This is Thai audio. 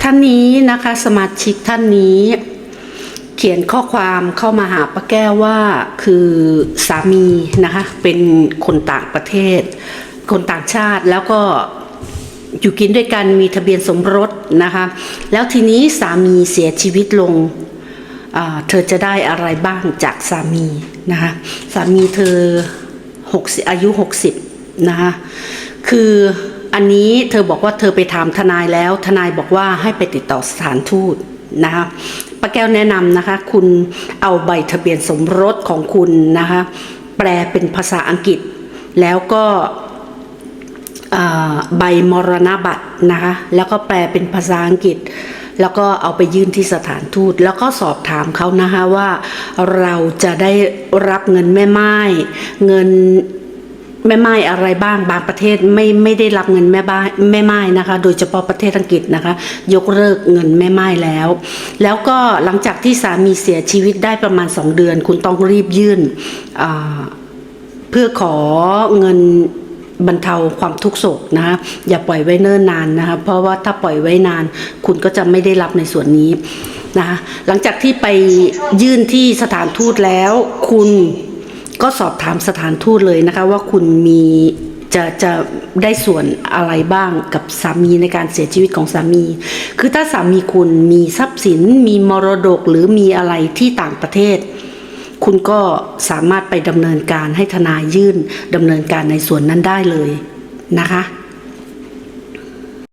ท่านนี้นะคะสมาชิกท่านนี้ เขียนข้อความเข้ามาหาป้าแก้วว่าคือสามีนะคะเป็นคนต่างประเทศ คนต่างชาติแล้วก็อยู่กินด้วยกันมีทะเบียนสมรสนะคะแล้วทีนี้สามีเสียชีวิตลงเธอจะได้อะไรบ้างจากสามีนะคะสามีเธอ60อายุ 60นะคะคือ อันนี้เธอบอกว่าเธอไปถามทนายแล้ว ทนายบอกว่าให้ไปติดต่อสถานทูตนะคะป้าแก้วแนะนำนะคะ คุณเอาใบทะเบียนสมรสของคุณนะคะ แปลเป็นภาษาอังกฤษ แล้วก็ใบมรณบัตรนะคะ แล้วก็แปลเป็นภาษาอังกฤษ แล้วก็เอาไปยื่นที่สถานทูต แล้วก็สอบถามเขานะคะว่าเราจะได้รับเงินแม่ไม้เงิน แม่ไม้อะไรบ้างบางประเทศไม่ไม่ได้รับเงินแม่บ้านแม่ไม้นะคะ โดยเฉพาะประเทศอังกฤษนะคะ ยกเลิกเงินแม่ไม้แล้ว แล้วก็หลังจากที่สามีเสียชีวิตได้ประมาณ 2 เดือน คุณต้องรีบยื่นเพื่อขอเงินบรรเทาความทุกข์โศกนะคะอย่าปล่อยไว้เนิ่นนานนะคะเพราะว่าถ้าปล่อยไว้นาน คุณก็จะไม่ได้รับในส่วนนี้นะคะหลังจากที่ไปยื่นที่สถานทูตแล้วคุณ ก็สอบถามสถานทูตเลยนะคะ ว่าคุณมีจะจะได้ส่วนอะไรบ้างกับสามีในการเสียชีวิตของสามี คือถ้าสามีคุณมีทรัพย์สิน มีมรดกหรือมีอะไรที่ต่างประเทศ คุณก็สามารถไปดำเนินการให้ทนายยื่นดำเนินการในส่วนนั้นได้เลยนะคะ